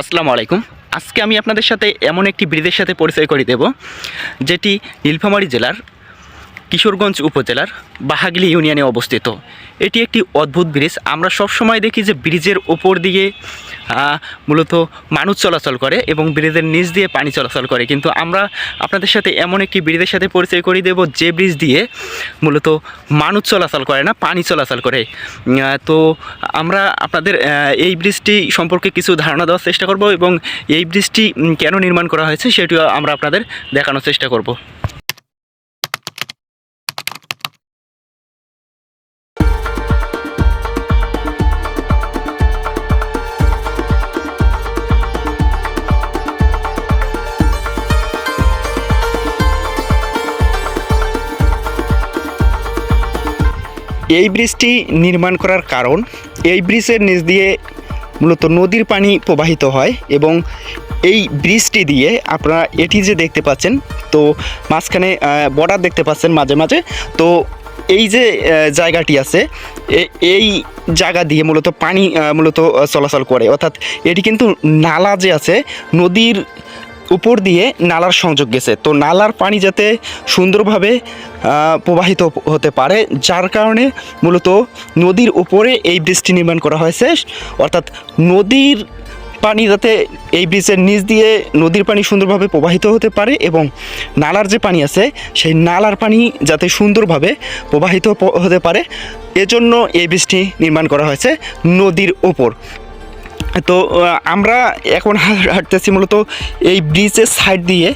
আসসালামু আলাইকুম। আজকে আমি আপনাদের সাথে এমন একটি ব্রিজের সাথে পরিচয় করে দেব, যেটি নীলফামারী জেলার কিশোরগঞ্জ উপজেলার বাহাগলি ইউনিয়নে অবস্থিত। এটি একটি অদ্ভুত ব্রিজ। আমরা সব সময় দেখি যে ব্রিজের ওপর দিয়ে মূলত মানুষ চলাচল করে এবং ব্রিজের নিচ দিয়ে পানি চলাচল করে। কিন্তু আমরা আপনাদের সাথে এমন একটি ব্রিজের সাথে পরিচয় করে দেব, যে ব্রিজ দিয়ে মূলত মানুষ চলাচল করে না, পানি চলাচল করে। তো আমরা আপনাদের এই ব্রিজটি সম্পর্কে কিছু ধারণা দেওয়ার চেষ্টা করব এবং এই ব্রিজটি কেন নির্মাণ করা হয়েছে সেটিও আমরা আপনাদের দেখানোর চেষ্টা করব। এই ব্রিজটি নির্মাণ করার কারণ, এই ব্রিজের নিচ দিয়ে মূলত নদীর পানি প্রবাহিত হয় এবং এই ব্রিজটি দিয়ে আপনারা এটি যে দেখতে পাচ্ছেন, তো মাঝখানে বর্ডার দেখতে পাচ্ছেন মাঝে মাঝে, তো এই যে জায়গাটি আছে এই জায়গা দিয়ে মূলত পানি মূলত চলাচল করে। অর্থাৎ এটি কিন্তু নালা যে আছে, নদীর উপর দিয়ে নালার সংযোগ গেছে। তো নালার পানি যাতে সুন্দরভাবে প্রবাহিত হতে পারে, যার কারণে মূলত নদীর উপরে এই ব্রিজটি নির্মাণ করা হয়েছে। অর্থাৎ নদীর পানি যাতে এই ব্রিজের নিচ দিয়ে নদীর পানি সুন্দরভাবে প্রবাহিত হতে পারে এবং নালার যে পানি আছে, সেই নালার পানি যাতে সুন্দরভাবে প্রবাহিত হতে পারে, এজন্য এই ব্রিজটি নির্মাণ করা হয়েছে নদীর ওপর তো আমরা এখন হাঁটতেছি মূলত এই ব্রিজের সাইড দিয়ে,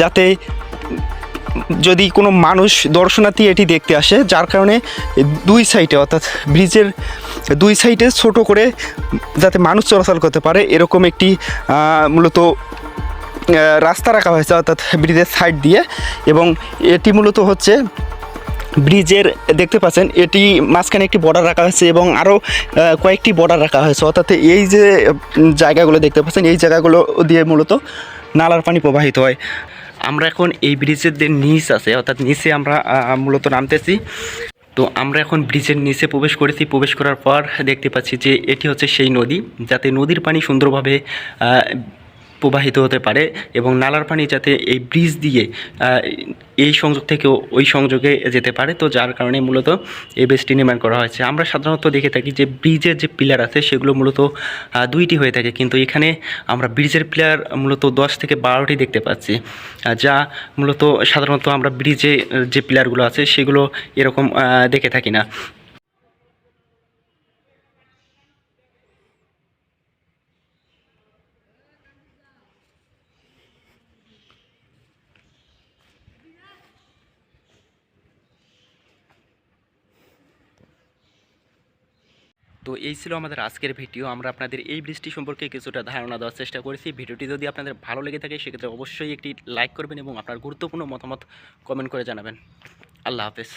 যাতে যদি কোনো মানুষ দর্শনার্থী এটি দেখতে আসে, যার কারণে দুই সাইডে অর্থাৎ ব্রিজের দুই সাইডে ছোট করে যাতে মানুষ চলাচল করতে পারে, এরকম একটি মূলত রাস্তা রাখা হয়েছে, অর্থাৎ ব্রিজের সাইড দিয়ে, এবং এটি মূলত হচ্ছে ব্রিজের দেখতে পাচ্ছেন, এটি মাঝখানে একটি বর্ডার রাখা হয়েছে এবং আরও কয়েকটি বর্ডার রাখা হয়েছে। অর্থাৎ এই যে জায়গাগুলো দেখতে পাচ্ছেন, এই জায়গাগুলো দিয়ে মূলত নালার পানি প্রবাহিত হয়। আমরা এখন এই ব্রিজের যে নিচ আছে, অর্থাৎ নিচে আমরা মূলত নামতেছি। তো আমরা এখন ব্রিজের নিচে প্রবেশ করেছি। প্রবেশ করার পর দেখতে পাচ্ছি যে এটি হচ্ছে সেই নদী, যাতে নদীর পানি সুন্দরভাবে প্রবাহিত হতে পারে এবং নালার পানি যাতে এই ব্রিজ দিয়ে এই সংযোগ থেকে ওই সংযোগে যেতে পারে। তো যার কারণে মূলত এই ব্রিজটি নির্মাণ করা হয়েছে। আমরা সাধারণত দেখে থাকি যে ব্রিজের যে পিলার আছে সেগুলো মূলত দুইটি হয়ে থাকে। কিন্তু এখানে আমরা ব্রিজের পিলার মূলত দশ থেকে বারোটি দেখতে পাচ্ছি যা মূলত সাধারণত আমরা ব্রিজে, যে পিলারগুলো আছে সেগুলো এরকম দেখে থাকি না। তো এই ছিল আমাদের আজকের ভিডিও। আমরা আপনাদের এই বৃষ্টি সম্পর্কে কিছুটা ধারণা দেওয়ার চেষ্টা করেছি। ভিডিওটি যদি আপনাদের ভালো লেগে থাকে, সেক্ষেত্রে অবশ্যই একটি লাইক করবেন এবং আপনার গুরুত্বপূর্ণ মতামত কমেন্ট করে জানাবেন। আল্লাহ হাফেজ।